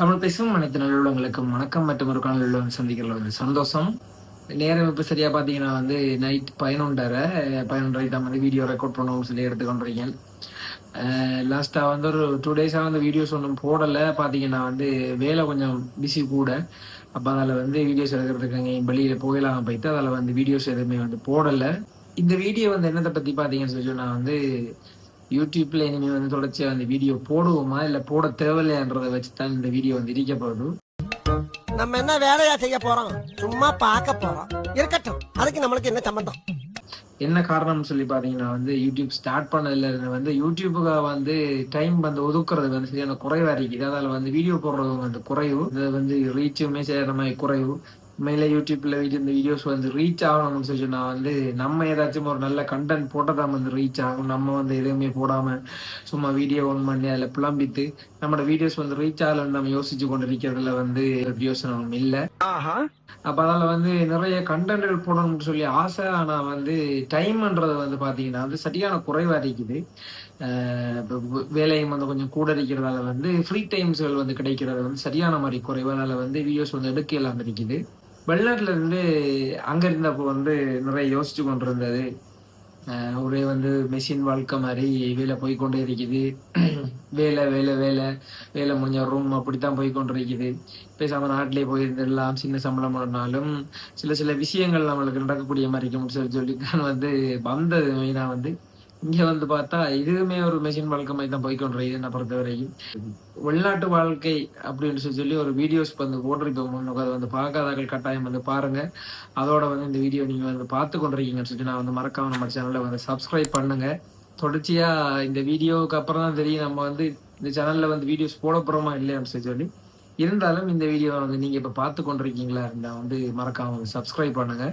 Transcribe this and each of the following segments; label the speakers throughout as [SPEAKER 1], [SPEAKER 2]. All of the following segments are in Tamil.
[SPEAKER 1] தமிழ் பேசும் அனைத்து நல்லுள்ளவங்களுக்கும் வணக்கம் மற்றும் ஒரு கால உள்ளவங்க சந்திக்கிறது வந்து சந்தோஷம். நேரம் இப்போ சரியாக பார்த்தீங்கன்னா வந்து நைட் பதினொன்றரை பதினொன்றரை தான் வந்து வீடியோ ரெக்கார்ட் பண்ணணும்னு சொல்லி எடுத்துக்கொண்டிருக்கேன். லாஸ்ட்டாக வந்து ஒரு டூ டேஸாக வந்து வீடியோஸ் ஒன்றும் போடலை. பார்த்தீங்கன்னா வந்து வேலை கொஞ்சம் பிஸி கூட. அப்போ அதில் வந்து வீடியோஸ் எடுக்கிறதுக்கு அங்கே வெளியில் போயிடலாம் போயிட்டு அதில் வந்து வீடியோஸ் எதுவுமே வந்து போடலை. இந்த வீடியோ வந்து என்னத்தை பற்றி பார்த்தீங்கன்னு சொல்லி நான் வந்து யூடியூப்ல இனிமேல் வந்து தொடர்ச்சியாக வந்து வீடியோ போடுவோமா? இல்லை போட தேவையில்லைன்றதை வச்சு தான் இந்த வீடியோ வந்து இடிக்க போகுது
[SPEAKER 2] நம்ம என்ன வேலையா செய்ய போறோம்? சும்மா பார்க்க போறோம். இருக்கட்டும். அதுக்கு நம்மளுக்கு என்ன சம்பந்தம்?
[SPEAKER 1] என்ன காரணம்னு சொல்லி பார்த்தீங்கன்னா வந்து யூடியூப் ஸ்டார்ட் பண்ணதுல இருந்து வந்து யூடியூபுக்கு வந்து டைம் வந்து ஒதுக்குறது வந்து சரியான குறைவா இருக்குது. அதால வந்து வீடியோ போடுறது வந்து குறைவு. வந்து ரீச்சுமே செய்யற மாதிரி குறைவு. உண்மையில யூடியூப்ல இந்த வீடியோஸ் வந்து ரீச் ஆகணும்னு சொல்லி சொன்னா வந்து நம்ம ஏதாச்சும் ஒரு நல்ல கண்டென்ட் போட்டால் தான் வந்து ரீச் ஆகும். நம்ம வந்து எதுவுமே போடாம சும்மா வீடியோ ஒன் பண்ணி அதில் புலம்பித்து நம்மளோட வீடியோஸ் வந்து ரீச் ஆகலன்னு நம்ம யோசிச்சு கொண்டு இருக்கிறதுல வந்து யோசனை இல்லை. அப்ப அதால வந்து நிறைய கண்டென்ட்கள் போடணும்னு சொல்லி ஆசை. ஆனா வந்து டைம்ன்றது வந்து பாத்தீங்கன்னா வந்து சரியான குறைவா இருக்குது. வேலையும் வந்து கொஞ்சம் கூட இருக்கிறதால வந்து ஃப்ரீ டைம்ஸ்கள் வந்து கிடைக்கிறது வந்து சரியான மாதிரி குறைவு. அதனால வந்து வீடியோஸ் வந்து எடுக்க இல்லாம இருக்குது. வெளிநாட்டில் இருந்து அங்கே இருந்தப்போ வந்து நிறைய யோசிச்சு கொண்டிருந்தது. இருந்தது ஒரே வந்து மெஷின் வாழ்க்கை மாதிரி வேலை போய்கொண்டே இருக்குது. வேலை வேலை வேலை வேலை முடிஞ்ச ரூம் அப்படித்தான் போய் கொண்டிருக்குது. பேசாம நாட்டிலே போயிருந்துடலாம் சின்ன சம்பளம் பண்ணாலும் சில சில விஷயங்கள் நம்மளுக்கு நடக்கக்கூடிய மாதிரி இருக்கும்னு சொல்லி சொல்லி நான் வந்து வந்தது மெயினாக வந்து. இங்க வந்து பார்த்தா இதுவுமே ஒரு மெஷின் வாழ்க்கை தான் போய் கொண்டிருக்குது என்னை பொறுத்த வரைக்கும் வெளிநாட்டு வாழ்க்கை அப்படின்னு சொல்லி சொல்லி ஒரு வீடியோஸ் வந்து போட்டிருப்போம் முன்னுக்கு அதை வந்து பார்க்காதவர்கள் கட்டாயம் வந்து பாருங்க. அதோட வந்து இந்த வீடியோ நீங்க வந்து பார்த்து கொண்டிருக்கீங்கன்னு சொல்லிட்டு நான் வந்து மறக்காம நம்ம சேனல்ல வந்து சப்ஸ்கிரைப் பண்ணுங்க. தொடர்ச்சியா இந்த வீடியோவுக்கு அப்புறம் தான் தெரியும் நம்ம வந்து இந்த சேனல்ல வந்து வீடியோஸ் போட போறோமா இல்லையான்னு சொல்லி சொல்லி. இருந்தாலும் இந்த வீடியோவை வந்து நீங்க இப்ப பார்த்து கொண்டிருக்கீங்களா இருந்தா வந்து மறக்காம சப்ஸ்கிரைப் பண்ணுங்க.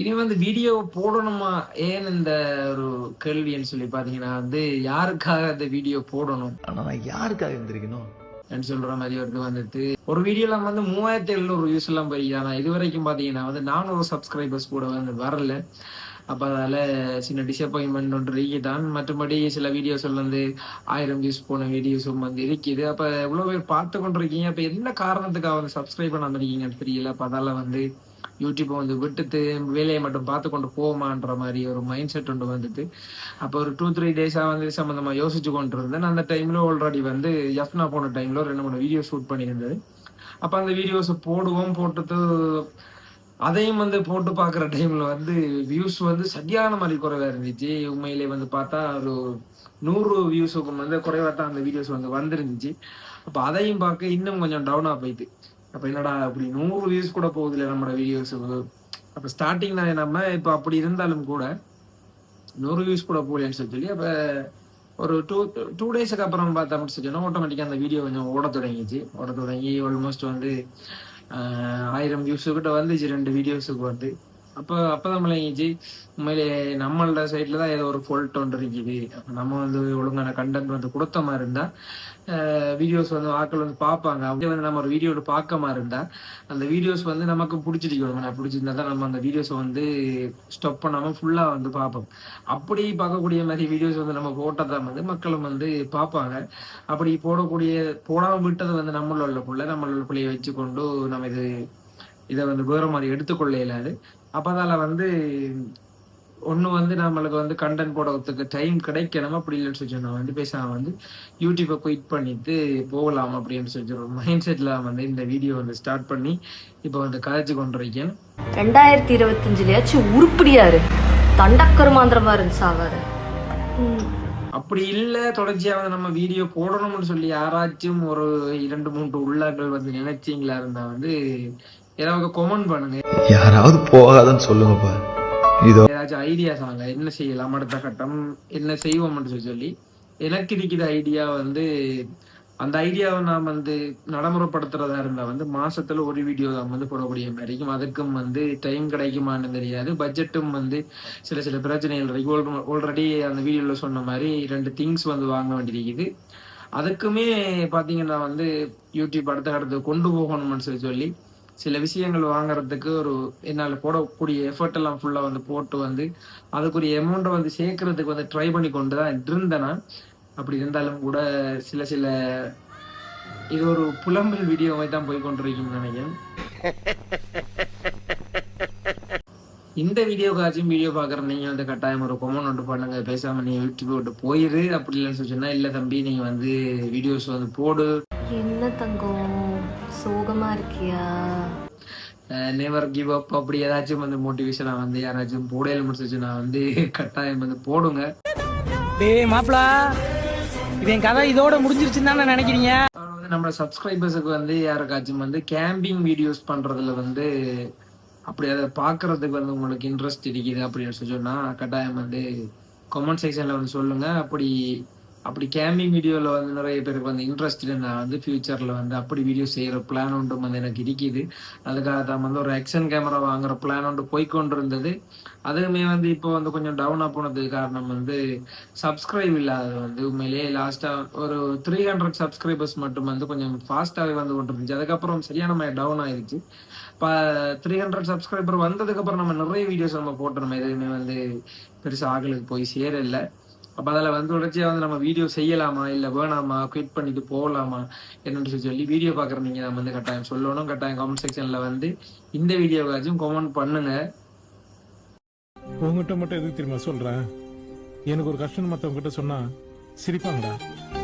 [SPEAKER 1] இனி வந்து வீடியோ போடணுமா? ஏன் இந்த ஒரு கேள்வின்னு சொல்லி பாத்தீங்கன்னா வந்து யாருக்காக இந்த வீடியோ போடணும்?
[SPEAKER 3] ஆனா யாருக்காக இருந்திருக்கணும்
[SPEAKER 1] சொல்ற மாதிரி ஒரு இது வந்துட்டு. ஒரு வீடியோல வந்து மூவாயிரத்தி எழுநூறு வியூஸ் எல்லாம் போய் ஆனா இது வரைக்கும் பாத்தீங்கன்னா வந்து நானூறு சப்ஸ்கிரைபர்ஸ் கூட வந்து வரல. அப்ப அதால சின்ன டிசப்பாயின்மெண்ட் ஒன்று இருக்குதான். மற்றபடி சில வீடியோஸ் வந்து ஆயிரம் வியூஸ் போன வீடியோஸும் வந்து இருக்குது. அப்ப எவ்வளவு பேர் பார்த்து கொண்டிருக்கீங்க? அப்ப என்ன காரணத்துக்காக வந்து சப்ஸ்கிரைப் பண்ணாம இருக்கீங்கன்னு தெரியல. அப்ப அதால வந்து யூடியூப்பை வந்து விட்டுட்டு வேலையை மட்டும் பார்த்து கொண்டு போவோமான்ற மாதிரி ஒரு மைண்ட் செட் ஒன்று வந்துட்டு அப்போ ஒரு டூ த்ரீ டேஸாக வந்து சம்மந்தமாக யோசிச்சு கொண்டு இருந்தேன். அந்த டைமில் ஆல்ரெடி வந்து எஃப்னா போன டைமில் ரெண்டு மூணு வீடியோ ஷூட் பண்ணியிருந்தது. அப்போ அந்த வீடியோஸை போடுவோம் போட்டுட்டு அதையும் வந்து போட்டு பார்க்குற டைமில் வந்து வியூஸ் வந்து சரியான மாதிரி குறைவாக இருந்துச்சு. உண்மையிலே வந்து பார்த்தா ஒரு நூறு வியூஸுக்கும் வந்து குறைவாக தான் அந்த வீடியோஸ் வந்து வந்துருந்துச்சு. அப்போ அதையும் பார்க்க இன்னும் கொஞ்சம் டவுனாக போயிட்டு. அப்போ என்னடா அப்படி நூறு வியூஸ் கூட போகுது இல்லை நம்மளோட வீடியோஸுக்கு அப்போ ஸ்டார்டிங்ல நம்ம இப்போ அப்படி இருந்தாலும் கூட நூறு வியூஸ் கூட போகலன்னு சொல்லி சொல்லி அப்போ ஒரு டூ டூ டேஸுக்கு அப்புறம் பார்த்தோம்னு சொல்லி ஆட்டோமேட்டிக்காக அந்த வீடியோ கொஞ்சம் ஓட தொடங்கிச்சு ஓட தொடங்கி ஆல்மோஸ்ட் வந்து ஆயிரம் வியூஸு கிட்ட வந்துச்சு ரெண்டு வீடியோஸுக்கு வந்து. அப்போ அப்போதான் விளங்கிச்சு உண்மையிலே நம்மளோட சைடில் தான் ஏதோ ஒரு ஃபால்ட் ஒன்று இருக்குது. அப்போ நம்ம வந்து ஒழுங்கான கண்டென்ட் வந்து கொடுத்த மாதிரி இருந்தால் வீடியோஸ் வந்து ஆட்கள் வந்து பார்ப்பாங்க. அப்படியே வந்து நம்ம ஒரு வீடியோ மாதிரி இருந்தா அந்த வீடியோஸ் வந்து நமக்கு பிடிச்சிருக்கணும் நான் பிடிச்சிருந்தா தான் நம்ம அந்த வீடியோஸை வந்து ஸ்டாப் பண்ணாம ஃபுல்லா வந்து பார்ப்போம். அப்படி பார்க்கக்கூடிய மாதிரி வீடியோஸ் வந்து நம்ம போட்டால் தான் வந்து மக்களும் வந்து பார்ப்பாங்க. அப்படி போடக்கூடிய போடாம விட்டது வந்து நம்மளோட பிள்ளை நம்மளோட பிள்ளையை வச்சுக்கொண்டு நம்ம இது இதை வந்து வேற மாதிரி எடுத்துக்கொள்ள இயலாது. அப்பதால வந்து ஒண்ணு வந்து நம்மளுக்கு வந்து கண்டென்ட் போடுறதுக்கு டைம் கிடைக்கணும்? அப்படி இல்லைன்னு சொல்லி வந்து பேசாம வந்து யூடியூப்பை குயிட் பண்ணிட்டு போகலாம் அப்படின்னு சொல்லி ஒரு மைண்ட் செட்ல வந்து இந்த வீடியோ வந்து ஸ்டார்ட் பண்ணி இப்போ வந்து கதைச்சு கொண்டிருக்கேன்.
[SPEAKER 4] ரெண்டாயிரத்தி இருபத்தஞ்சுலயாச்சும் உருப்படியாரு. தண்டக்கருமாந்திரமா இருந்துச்சு அவரு
[SPEAKER 1] அப்படி இல்ல தொடர்ச்சியா வந்து நம்ம வீடியோ போடணும்னு சொல்லி யாராச்சும் ஒரு இரண்டு மூன்று உள்ளாக்கள் வந்து நினைச்சீங்களா இருந்தா வந்து ஏதாவது கொமெண்ட் பண்ணுங்க.
[SPEAKER 3] யாராவது போகாதன்னு சொல்லுங்கப்பா இதோ.
[SPEAKER 1] ஏதாச்சும் ஐடியா சாங்க என்ன செய்யலாம் அடுத்த கட்டம் என்ன செய்வோம்னு சொல்லி எனக்கு இருக்கிற ஐடியா வந்து அந்த ஐடியாவை நான் வந்து நடைமுறைப்படுத்துறதா இருந்தா வந்து மாசத்துல ஒரு வீடியோ தான் வந்து போடக்கூடிய மாதிரி இருக்கும். அதுக்கும் வந்து டைம் கிடைக்குமான்னு தெரியாது. பட்ஜெட்டும் வந்து சில சில பிரச்சனைகள் இருக்கு. ஆல்ரெடி அந்த வீடியோல சொன்ன மாதிரி ரெண்டு திங்ஸ் வந்து வாங்க வேண்டியிருக்குது. அதுக்குமே பாத்தீங்கன்னா வந்து யூடியூப் அடுத்த கடத்துக்கு கொண்டு போகணும்னு சொல்லி சொல்லி சில விஷயங்கள் வாங்குறதுக்கு ஒரு என்னால் போடக்கூடிய எஃபர்ட் எல்லாம் ஃபுல்லாக வந்து போட்டு வந்து அதுக்குரிய அமௌண்ட்டை வந்து சேர்க்கறதுக்கு வந்து ட்ரை பண்ணி கொண்டு தான் இருந்தேன் நான். அப்படி இருந்தாலும் கூட சில சில இது ஒரு புலம்பல் வீடியோவை தான் போய் கொண்டிருக்கீங்கன்னு நினைக்கிறேன். இந்த வீடியோக்காச்சும் வீடியோ பார்க்குற நீங்க வந்து கட்டாயம் ஒரு கொமெண்ட் ஒன்று பண்ணுங்க. பேசாம நீ யூடியூப் விட்டு போயிரு. அப்படி இல்லைன்னு சொல்லி சொன்னா இல்ல தம்பி நீங்க வந்து வீடியோஸ் வந்து போடு.
[SPEAKER 4] என்ன தங்கம்? சோகமா இருக்கியா?
[SPEAKER 1] நெவர் கிவ் அப் அப்படி ஏதாச்சும் வந்து மோட்டிவேஷனா வந்து யாராச்சும் போடையில முடிச்சு நான் வந்து கட்டாயம் வந்து போடுங்க.
[SPEAKER 5] டேய் மாப்பிள இது என் கதை இதோட முடிஞ்சிருச்சுன்னு தானே நினைக்கிறீங்க?
[SPEAKER 1] நம்ம சப்ஸ்கிரைபர்ஸுக்கு வந்து யாருக்காச்சும் வந்து கேம்பிங் வீடியோஸ் பண்றதுல வந்து அப்படி அதை பார்க்கறதுக்கு வந்து உங்களுக்கு இன்ட்ரெஸ்ட் இருக்குது அப்படின்னு சொல்லி சொன்னா கட்டாயம் வந்து கமெண்ட் செக்ஷன்ல வந்து சொல்லுங்க. அப்படி அப்படி கேமிங் வீடியோவில் வந்து நிறைய பேருக்கு வந்து இன்ட்ரெஸ்ட் நான் வந்து ஃபியூச்சரில் வந்து அப்படி வீடியோ செய்கிற பிளான் ஒன்று வந்து எனக்கு இருக்குது. அதுக்காக தான் வந்து ஒரு ஆக்ஷன் கேமரா வாங்குற பிளான் ஒன்று போய்க்கொண்டு இருந்தது அதுவுமே வந்து இப்போ வந்து கொஞ்சம் டவுனாக போனதுக்கு காரணம் வந்து சப்ஸ்கிரைப் இல்லாதது வந்து உண்மையிலேயே லாஸ்ட்டாக ஒரு த்ரீ ஹண்ட்ரட் சப்ஸ்கிரைபர்ஸ் மட்டும் வந்து கொஞ்சம் ஃபாஸ்ட்டாகவே வந்து கொண்டு இருந்துச்சு அதுக்கப்புறம் சரியான மாதிரி டவுன் ஆயிடுச்சு இப்போ த்ரீ ஹண்ட்ரட் சப்ஸ்கிரைபர் வந்ததுக்கப்புறம் நம்ம நிறைய வீடியோஸ் நம்ம போட்டோம். எதுவுமே வந்து பெருசாக ஆகலுக்கு போய் சேரலை. அப்போ அதில் வந்து தொடர்ச்சியாக வந்து நம்ம வீடியோ செய்யலாமா? இல்லை வேணாமா? குவிட் பண்ணிட்டு போகலாமா என்னன்னு சொல்லி சொல்லி வீடியோ பார்க்குற நீங்கள் நம்ம வந்து கட்டாயம் சொல்லணும். கட்டாயம் கமெண்ட் செக்ஷனில் வந்து இந்த வீடியோவாச்சும் கமெண்ட் பண்ணுங்க.
[SPEAKER 6] உங்ககிட்ட மட்டும் எதுக்கு தெரியுமா சொல்றேன்? எனக்கு ஒரு கஷ்டம் மத்தவங்க கிட்ட சொன்னா சிரிப்பாங்கடா.